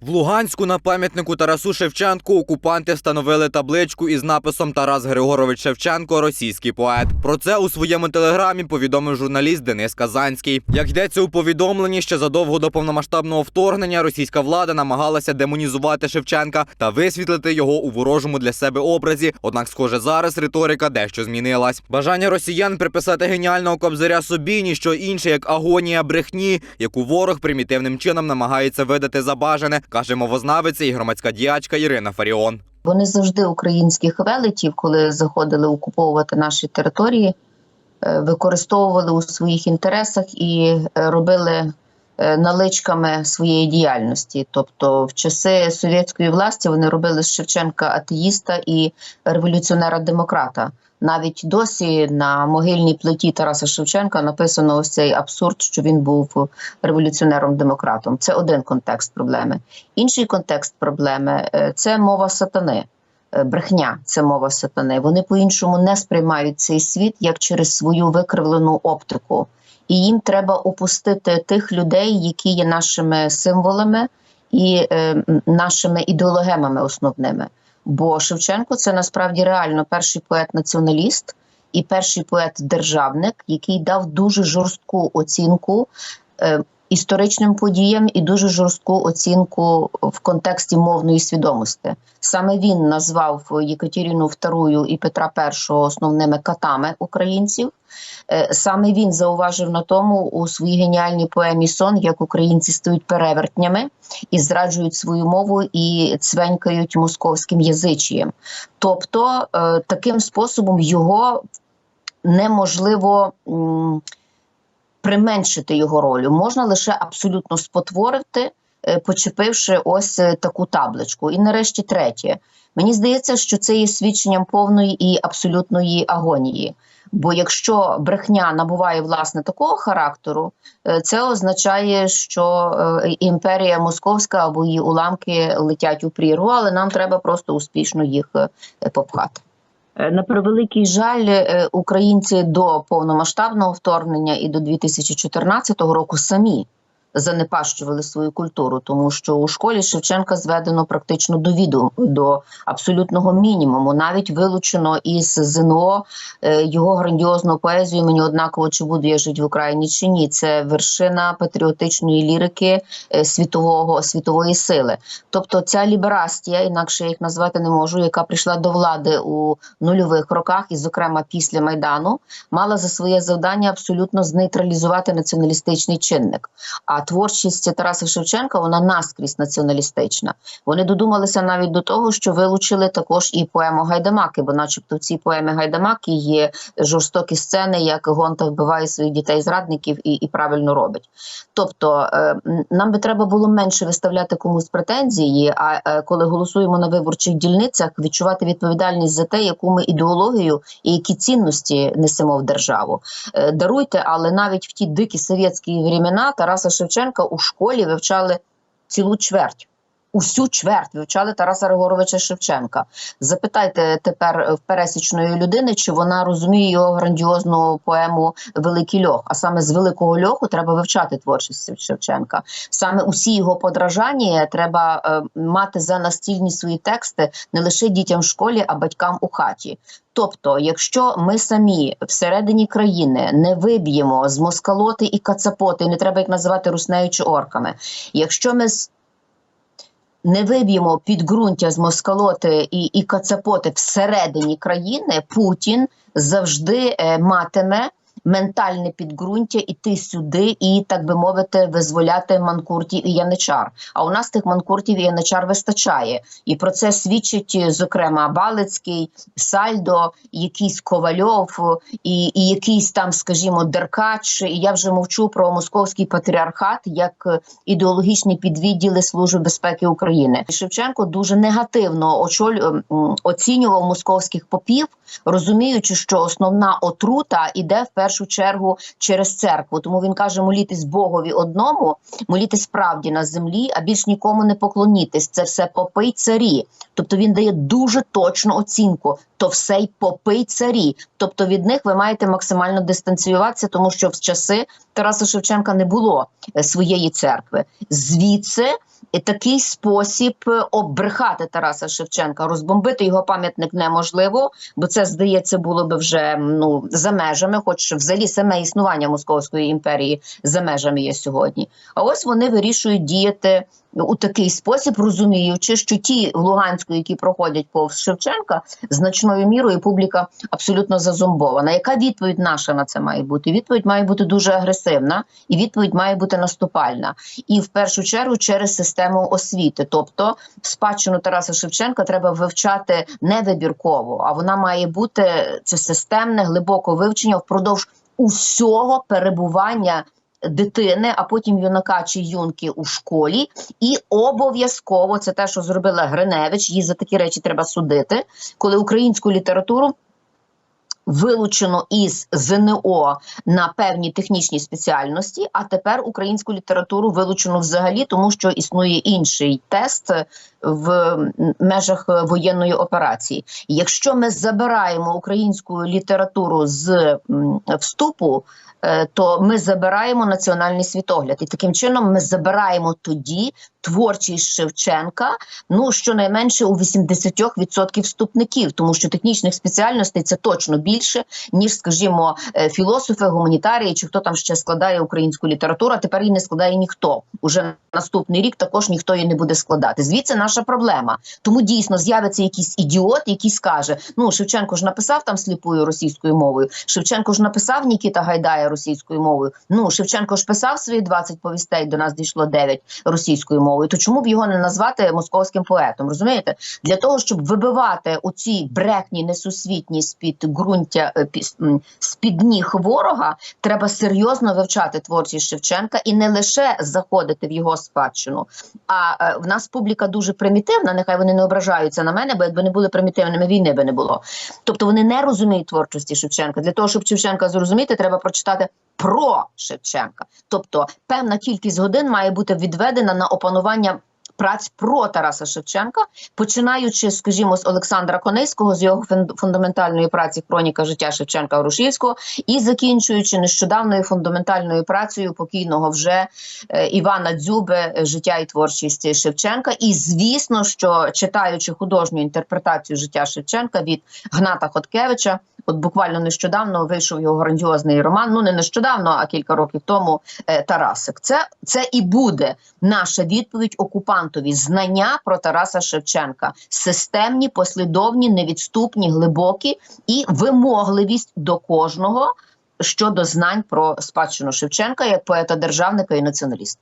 В Луганську на пам'ятнику Тарасу Шевченку окупанти встановили табличку із написом Тарас Григорович Шевченко, російський поет. Про це у своєму телеграмі повідомив журналіст Денис Казанський. Як йдеться у повідомленні, ще задовго до повномасштабного вторгнення російська влада намагалася демонізувати Шевченка та висвітлити його у ворожому для себе образі. Однак, схоже, зараз риторика дещо змінилась. Бажання росіян приписати геніального кобзаря собі ніщо інше, як агонія брехні, яку ворог примітивним чином намагається видати за бажане, каже мовознавиця і громадська діячка Ірина Фаріон. Вони завжди українських велетів, коли заходили окуповувати наші території, е, використовували у своїх інтересах і е, робили наличками своєї діяльності. Тобто, в часи совєтської власті вони робили з Шевченка атеїста і революціонера-демократа. Навіть досі на могильній плиті Тараса Шевченка написано ось цей абсурд, що він був революціонером-демократом. Це один контекст проблеми. Інший контекст проблеми е, це мова сатани. Е, Брехня це мова сатани. Вони по-іншому не сприймають цей світ як через свою викривлену оптику. І їм треба опустити тих людей, які є нашими символами і е, нашими ідеологемами основними. Бо Шевченко це насправді реально перший поет-націоналіст і перший поет-державник, який дав дуже жорстку оцінку е, історичним подіям і дуже жорстку оцінку в контексті мовної свідомості. Саме він назвав Єкатерину II і Петра І основними катами українців. Е, Саме він зауважив на тому у своїй геніальній поемі Сон, як українці стають перевертнями і зраджують свою мову і цвенькають московським язичієм. Тобто, е, таким способом його неможливо. Применшити його роль, можна лише абсолютно спотворити, е, почепивши ось е, таку табличку. І нарешті третє. Мені здається, що це є свідченням повної і абсолютної агонії. Бо якщо брехня набуває власне такого характеру, е, це означає, що імперія московська або її уламки летять у прірву, але нам треба просто успішно їх попхати. Е, На превеликий жаль, е, українці до повномасштабного вторгнення і до 2014 року самі занепащували свою культуру, тому що у школі Шевченка зведено практично до віду до абсолютного мінімуму. Навіть вилучено із ЗНО е, його грандіозну поезію. Мені однаково чи буду я жити в Україні чи ні. Це вершина патріотичної лірики е, світового світової сили. Тобто ця ліберастія, інакше я їх назвати не можу, яка прийшла до влади у нульових роках, і, зокрема, після майдану, мала за своє завдання абсолютно знейтралізувати націоналістичний чинник. А творчість Тараса Шевченка вона наскрізь націоналістична. Вони додумалися навіть до того, що вилучили також і поему Гайдамаки, бо, начебто, в цій поемі Гайдамаки є жорстокі сцени, як Гонта вбиває своїх дітей зрадників і, і правильно робить. Тобто е, нам би треба було менше виставляти комусь претензії. А е, коли голосуємо на виборчих дільницях, відчувати відповідальність за те, яку ми ідеологію і які цінності несемо в державу. Е, Даруйте, але навіть в ті дикі совєтські времена Тараса Шевченка у школі вивчали цілу чверть. Усю чверть вивчали Тараса Григоровича Шевченка. Запитайте тепер в пересічної людини, чи вона розуміє його грандіозну поему Великий льох. А саме з великого льоху треба вивчати творчість Шевченка. Саме усі його подражання треба е, мати за настільні свої тексти не лише дітям в школі, а батькам у хаті. Тобто, якщо ми самі всередині країни не виб'ємо з москалоти і кацапоти, не треба їх називати руснею чи орками. Якщо ми не виб'ємо підґрунтя з москалоти і, і кацапоти всередині країни, Путін завжди е, матиме ментальне підґрунтя іти сюди і, так би мовити, визволяти манкуртів і яничар. А у нас тих манкуртів і яничар вистачає. І про це свідчить, е, зокрема, Балицький, Сальдо, якийсь Ковальов і, і якийсь там, скажімо, Деркач. І я вже мовчу про московський патріархат як е, ідеологічні підвідділи Служби безпеки України. Шевченко дуже негативно очоль... оцінював московських попів, розуміючи, що основна отрута іде в першу чергу через церкву. Тому він каже: молітись Богові одному, молітись правді на землі, а більш нікому не поклонітись. Це все попи й царі. Тобто він дає дуже точну оцінку. То все й попи й царі. Тобто від них ви маєте максимально дистанціюватися, тому що в часи Тараса Шевченка не було е, своєї церкви. Звідси е, такий спосіб е, оббрехати Тараса Шевченка, розбомбити його пам'ятник неможливо, бо це здається було би вже ну за межами, хоч взагалі саме існування Московської імперії за межами є сьогодні. А ось вони вирішують діяти у такий спосіб, розуміючи, що ті в Луганську, які проходять повз Шевченка, значною мірою публіка абсолютно зазомбована. Яка відповідь наша на це має бути? Відповідь має бути дуже агресивна, і відповідь має бути наступальна. І в першу чергу через систему освіти. Тобто, спадщину Тараса Шевченка треба вивчати не вибірково, а вона має бути це системне, глибоке вивчення впродовж усього перебування дитини, а потім юнака чи юнки у школі, і обов'язково це те, що зробила Гриневич. Її за такі речі треба судити, коли українську літературу. Вилучено із ЗНО на певні технічні спеціальності, а тепер українську літературу вилучено взагалі, тому що існує інший тест в межах воєнної операції. Якщо ми забираємо українську літературу з вступу, е, то ми забираємо національний світогляд, і таким чином ми забираємо тоді творчість Шевченка. Ну щонайменше у 80% вступників, тому що технічних спеціальностей це точно більше ніж, скажімо, е, філософи, гуманітарії чи хто там ще складає українську літературу. а Тепер її не складає ніхто. Уже наступний рік також ніхто її не буде складати. Звідси наша проблема. Тому дійсно з'явиться якийсь ідіот, який скаже: ну Шевченко ж написав там сліпою російською мовою. Шевченко ж написав Нікіта Гайдая російською мовою. Ну Шевченко ж писав свої 20 повістей. До нас дійшло 9 російською мовою. То чому б його не назвати московським поетом? Розумієте? Для того щоб вибивати оці брехні несусвітні з під ґрунтя е, пі- м, з під ніг ворога, треба серйозно вивчати творчість Шевченка і не лише заходити в його спадщину. А е, в нас публіка дуже примітивна. Нехай вони не ображаються на мене, бо якби не були примітивними, війни би не було. Тобто вони не розуміють творчості Шевченка. Для того, щоб Шевченка зрозуміти, треба прочитати. Про Шевченка, тобто певна кількість годин має бути відведена на опанування праць про Тараса Шевченка, починаючи, скажімо, з Олександра Конейського, з його фун- фундаментальної праці Хроніка життя Шевченка Грушівського, і закінчуючи нещодавною фундаментальною працею покійного вже е, Івана Дзюби життя і творчість Шевченка. І звісно, що читаючи художню інтерпретацію життя Шевченка від Гната Хоткевича, от буквально нещодавно вийшов його грандіозний роман. Ну не нещодавно, а кілька років тому. е, Тарасик. Це, це і буде наша відповідь окупантові: знання про Тараса Шевченка, системні, послідовні, невідступні, глибокі і вимогливість до кожного щодо знань про спадщину Шевченка як поета державника і націоналіста.